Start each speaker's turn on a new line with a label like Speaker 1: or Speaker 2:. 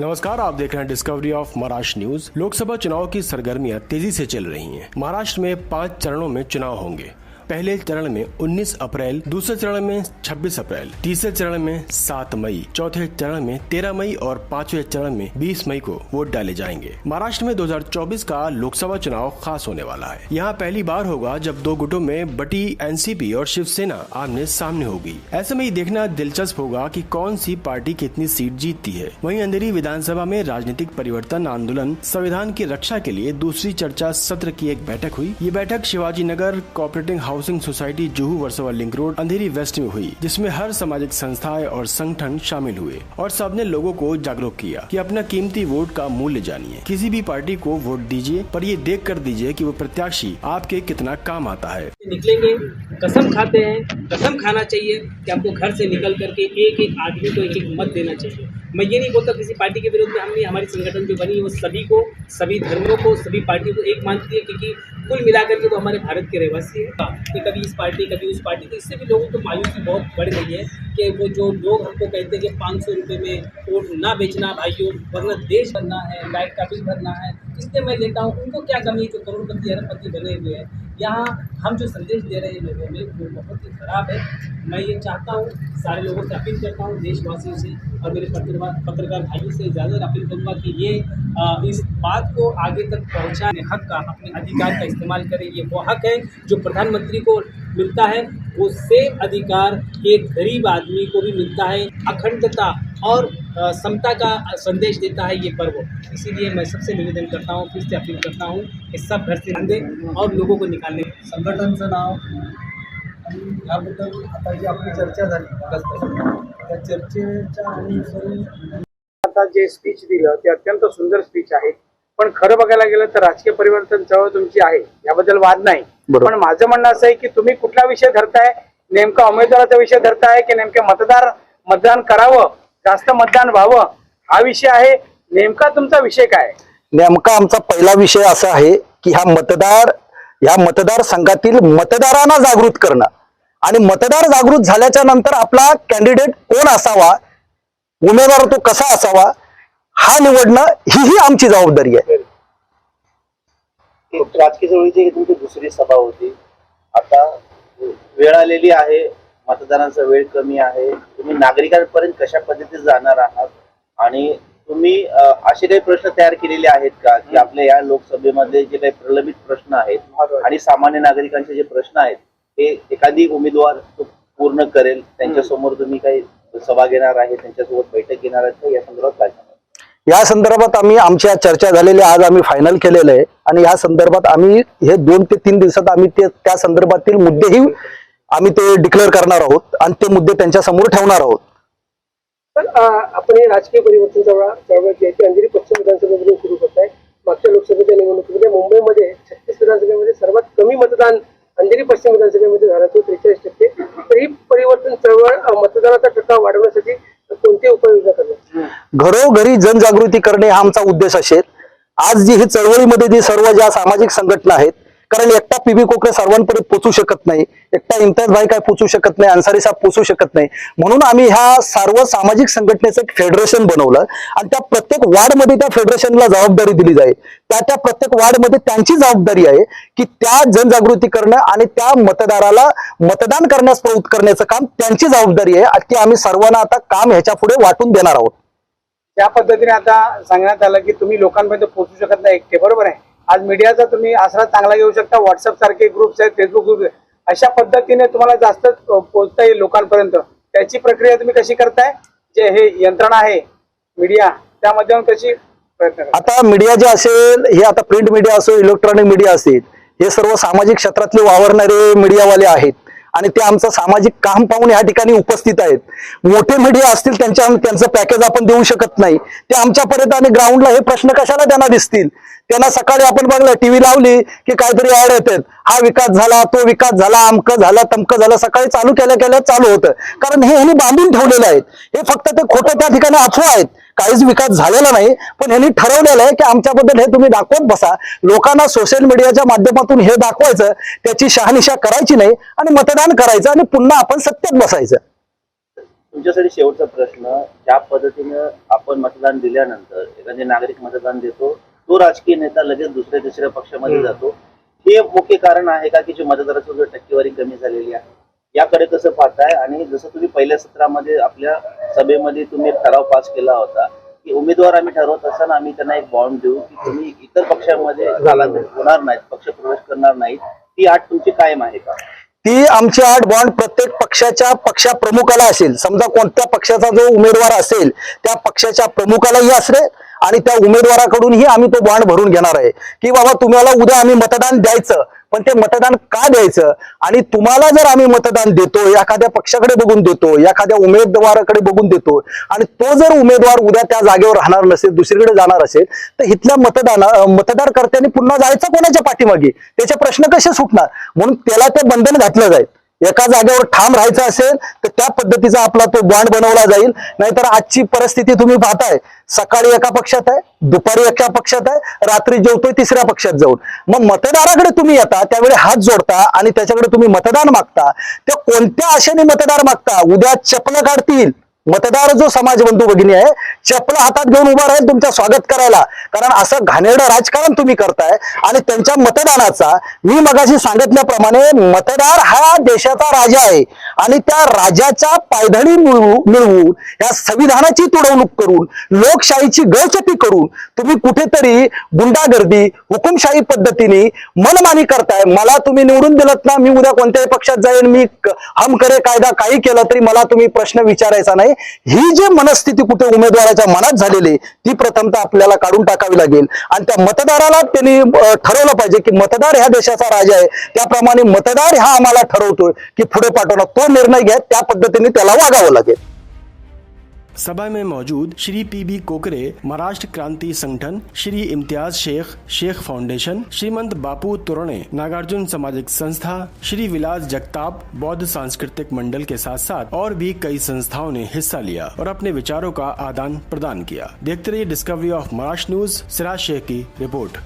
Speaker 1: नमस्कार आप देख रहे हैं discovery of Maharashtra news Lok Sabha चुनाव की सरगर्मियां तेजी से चल रही हैं। महाराष्ट्र में पाँच चरणों में चुनाव होंगे। पहले चरण में 19 अप्रैल, दूसरे चरण में 26 अप्रैल, तीसरे चरण में 7 मई, चौथे चरण में 13 मई और पाँचवें चरण में 20 मई को वोट डाले जाएँगे। महाराष्ट्र में 2024 का लोकसभा चुनाव खास होने वाला है। यहाँ पहली बार होगा जब दो गुटों में बटी, एनसीपी और शिवसेना आमने सामने होगी। ऐसे में देखना दिलचस्प होगा कि कौन सी पार्टी कितनी सीट जीतती है। वहीं अंधेरी विधानसभा में राजनीतिक परिवर्तन आंदोलन, संविधान की रक्षा के लिए दूसरी चर्चा सत्र की एक बैठक हुई। ये बैठक Shivaji Nagar cooperative housing society Juhu Versova link road, Andheri west में हुई, जिसमें हर सामाजिक संस्थाएँ और संगठन शामिल हुए और सबने लोगों को जागरूक किया कि अपना कीमती वोट का मूल्य जानिए। किसी भी पार्टी को वोट दीजिए, पर ये देख कर दीजिए कि वो प्रत्याशी आपके कितना काम आता है।
Speaker 2: निकलेंगे, कसम खाते हैं, कसम खाना चाहिए कि आपको घर से निकल करके एक एक आदमी को एक एक मत देना चाहिए। मैं ये नहीं बोलता किसी पार्टी के विरुद्ध में हमने, हमारी संगठन जो बनी है, वो सभी को, सभी धर्मों को, सभी पार्टियों को एक मानती है क्योंकि कुल मिलाकर के वो हमारे भारत के रहवासी है। तो कभी इस पार्टी कभी उस पार्टी तो इससे भी लोगों को मायूसी बहुत बढ़ गई है। कि वो जो लोग हमको कहते हैं कि पाँच सौ रुपये में वोट ना बेचना भाइयों वरना देश भरना है लाइट का बिल भरना है इसलिए मैं लेता हूँ। उनको क्या कमी है? जो करोड़पति अरबपति बने हुए हैं। यहाँ हम जो संदेश दे रहे हैं लोगों में वो बहुत ही खराब है। मैं ये चाहता हूँ सारे लोगों से अपील करता हूँ देशवासियों से और मेरे पत्रकार पत्रकार भाइयों से ज़्यादा अपील करूँगा कि ये आ, इस बात को आगे तक पहुँचाने हक का अपने अधिकार का इस्तेमाल करें। ये वो हक है जो प्रधानमंत्री को मिलता है वो सेम अधिकार एक गरीब आदमी को भी मिलता है। अखंडता और समता का संदेश देता है ये पर्व। इसीलिए मैं सबसे निवेदन करता हूँ फिर से अपील करता हूँ कि सब घर से दें और लोगों को निकालने
Speaker 3: संघटनचं नाव आणि याबद्दल आता जी आपली चर्चा झाली त्या चर्चेच्या अनुसरून
Speaker 4: आता जे स्पीच दिलं ते अत्यंत सुंदर स्पीच आहे. पण खरं बघायला गेलं तर राजकीय परिवर्तन चळवळ तुमची आहे याबद्दल वाद नाही. पण माझं म्हणणं असं आहे की तुम्ही कुठला विषय धरताय नेमका उमेदवाराचा विषय धरताय की नेमके मतदार मतदान करावं जास्त मतदान व्हावं हा विषय आहे. नेमका तुमचा विषय काय?
Speaker 5: नेमका आमचा पहिला विषय असा आहे की ह्या मतदार ह्या मतदारसंघातील मतदारांना जागृत करणं. आणि मतदार जागृत झाल्याच्यानंतर आपला कॅन्डिडेट कोण असावा उमेदवार तो कसा असावा हा निवडणं ही ही आमची जबाबदारी आहे.
Speaker 6: राजकीय चळवळीची ही तुमची दुसरी सभा होती आता वेळ आलेली आहे मतदानाचा वेळ कमी आहे तुम्ही नागरिकांपर्यंत कशा पद्धतीने जाणार आहात? आणि तुम्ही असे काही प्रश्न तयार केलेले आहेत का की आपल्या या लोकसभेमध्ये जे काही प्रलंबित प्रश्न आहेत आणि सामान्य नागरिकांचे जे प्रश्न आहेत ते एखादी उमेदवार पूर्ण करेल त्यांच्यासमोर तुम्ही काही सभा घेणार आहे त्यांच्यासोबत बैठक घेणार आहेत या संदर्भात काय?
Speaker 5: या संदर्भात आम्ही आमच्या चर्चा झालेल्या आज आम्ही फायनल केलेलं आहे. आणि या संदर्भात आम्ही हे दोन ते तीन दिवसात आम्ही ते त्या संदर्भातील मुद्देही आम्ही ते डिक्लेअर करणार आहोत आणि ते मुद्दे त्यांच्यासमोर ठेवणार आहोत.
Speaker 4: पण आपण हे राजकीय परिवर्तन चळवळ जी आहे ती अंधेरी पश्चिम विधानसभेमधून सुरू होत आहे मागच्या लोकसभेच्या निवडणुकीमध्ये मुंबईमध्ये छत्तीस विधानसभेमध्ये सर्वात कमी मतदान अंधेरी पश्चिम विधानसभेमध्ये झालं तो त्रेचाळीस टक्के. तर ही परिवर्तन चळवळ मतदानाचा टक्का वाढवण्यासाठी कोणते उपाययोजना करणार?
Speaker 5: घरोघरी जनजागृती करणे हा आमचा उद्देश असेल. आज जी ही चळवळीमध्ये जी सर्व ज्या सामाजिक संघटना आहेत कारण एकटा पीबी कोकरे सर्वांपर्यंत पोचू शकत नाही एकटा इम्तियाज भाई काय पोचू शकत नाही अन्सारी साहेब पोचू शकत नाही. म्हणून आम्ही ह्या सर्व सामाजिक संघटनेचं एक फेडरेशन बनवलं आणि त्या प्रत्येक वार्डमध्ये त्या फेडरेशनला जबाबदारी दिली जाईल. त्या त्या प्रत्येक वार्डमध्ये त्यांची जबाबदारी आहे की त्या जनजागृती करणं आणि त्या मतदाराला मतदान करण्यास प्रवृत्त करण्याचं काम त्यांची जबाबदारी आहे की आम्ही सर्वांना आता काम ह्याच्या पुढे वाटून देणार आहोत.
Speaker 4: त्या पद्धतीने आता सांगण्यात आलं की तुम्ही लोकांपर्यंत पोहोचू शकत नाही एकटे बरोबर आहे? आज मीडियाचा तुम्ही आसरा चांगला घेऊ शकता व्हॉट्सअप सारखे ग्रुप्स आहेत फेसबुक ग्रुप अशा पद्धतीने तुम्हाला जास्त पोहोचता येईल लोकांपर्यंत. त्याची प्रक्रिया तुम्ही कशी करताय? जे हे यंत्रणा आहे मीडिया त्या माध्यमातून कशी प्रयत्न
Speaker 5: आता मीडिया जे असेल हे आता प्रिंट मीडिया असो इलेक्ट्रॉनिक मीडिया असेल हे सर्व सामाजिक क्षेत्रातले वावरणारे मीडियावाले आहेत. आणि ते आमचं सामाजिक काम पाहून या ठिकाणी उपस्थित आहेत. मोठे मीडिया असतील त्यांच्या त्यांचं पॅकेज आपण देऊ शकत नाही. ते आमच्यापर्यंत आणि ग्राउंडला हे प्रश्न कशाला त्यांना दिसतील? त्यांना सकाळी आपण बघलं टीव्ही लावली की काहीतरी ऍड येतात. हा विकास झाला तो विकास झाला अमकं झाला तमकं झालं सकाळी चालू केल्या केल्या चालू होतं. कारण हे ह्यांनी बांधून ठेवलेलं आहेत. हे फक्त ते खोटं त्या ठिकाणी अफवा आहेत. काहीच विकास झालेला नाही पण ह्यांनी ठरवलेलं आहे की आमच्याबद्दल हे तुम्ही दाखवत बसा. लोकांना सोशल मीडियाच्या माध्यमातून हे दाखवायचं त्याची शहानिशा करायची नाही आणि मतदान करायचं आणि पुन्हा आपण सत्तेत बसायचं.
Speaker 6: तुमच्यासाठी शेवटचा प्रश्न ज्या पद्धतीनं आपण मतदान दिल्यानंतर एखादे नागरिक मतदान देतो तो राजकीय नेता लगेच दुसऱ्या तिसऱ्या पक्षामध्ये जातो. हे मुख्य कारण आहे का की जो मतदाराची जो टक्केवारी कमी झालेली आहे? याकडे कसं पाहताय? आणि जसं तुम्ही पहिल्या सत्रामध्ये आपल्या सभेमध्ये तुम्ही एक ठराव पास केला होता की उमेदवार आम्ही ठरवत असताना आम्ही त्यांना एक बॉन्ड देऊ की तुम्ही इतर पक्षामध्ये होणार नाहीत पक्ष प्रवेश करणार नाहीत. ती आठ तुमची कायम आहे का?
Speaker 5: ती आमची आठ बॉन्ड प्रत्येक पक्षाच्या पक्षाप्रमुखाला असेल. समजा कोणत्या पक्षाचा जो उमेदवार असेल त्या पक्षाच्या प्रमुखालाही असले आणि त्या उमेदवाराकडूनही आम्ही तो बॉन्ड भरून घेणार आहे. की बाबा तुम्हाला उद्या आम्ही मतदान द्यायचं पण ते मतदान का द्यायचं? आणि तुम्हाला जर आम्ही मतदान देतो एखाद्या पक्षाकडे बघून देतो एखाद्या उमेदवाराकडे बघून देतो आणि तो जर उमेदवार उद्या त्या जागेवर राहणार नसेल दुसरीकडे जाणार असेल तर इथल्या मतदाना मतदारकर्त्यांनी पुन्हा जायचं कोणाच्या पाठीमागे? त्याचे प्रश्न कसे सुटणार? म्हणून त्याला ते बंधन घातलं जाईल. एका जागेवर ठाम राहायचं असेल तर त्या पद्धतीचा आपला तो बॉन्ड बनवला जाईल. नाहीतर आजची परिस्थिती तुम्ही पाहताय सकाळी एका पक्षात आहे दुपारी एका पक्षात आहे रात्री जेवतोय तिसऱ्या पक्षात जाऊन. मग मतदाराकडे तुम्ही येता त्यावेळी हात जोडता आणि त्याच्याकडे तुम्ही मतदान मागता. ते कोणत्या आशेने मतदार मागता? उद्या चपलं काढतील. मतदार जो समाज बंधू भगिनी आहे चपला हातात घेऊन उभा राहील तुमचं स्वागत करायला. कारण असं घाणेरडं राजकारण तुम्ही करताय आणि त्यांच्या मतदानाचा मी मगाशी सांगितल्याप्रमाणे मतदार हा देशाचा राजा आहे. आणि त्या राजाच्या पायधणी मिळवू मिळवून या संविधानाची तुडवणूक करून लोकशाहीची गळचपी करून तुम्ही कुठेतरी गुंडागर्दी हुकुमशाही पद्धतीने मनमानी करताय. मला तुम्ही निवडून दिलत ना मी उद्या कोणत्याही पक्षात जाईन मी हम करे कायदा काही केलं तरी मला तुम्ही प्रश्न विचारायचा नाही. ही जी मनस्थिती कुठे उमेदवाराच्या मनात झालेली ती प्रथमतः आपल्याला काढून टाकावी लागेल. आणि त्या मतदाराला त्यांनी ठरवलं पाहिजे की मतदार ह्या देशाचा राजा आहे. त्याप्रमाणे मतदार हा आम्हाला ठरवतोय की पुढे पाठवणार. तो निर्णय घ्या त्या पद्धतीने त्याला वागावं लागेल.
Speaker 1: सभा में मौजूद श्री पी बी कोकरे, महाराष्ट्र क्रांति संगठन, श्री इम्तियाज़ शेख शेख फाउंडेशन, श्रीमंत बापू तुरणे, नागार्जुन सामाजिक संस्था, श्री विलास जगताप, बौद्ध सांस्कृतिक मंडल के साथ साथ और भी कई संस्थाओं ने हिस्सा लिया और अपने विचारों का आदान प्रदान किया। देखते रहिए discovery of Maharashtra news Siraj Shaikh की रिपोर्ट।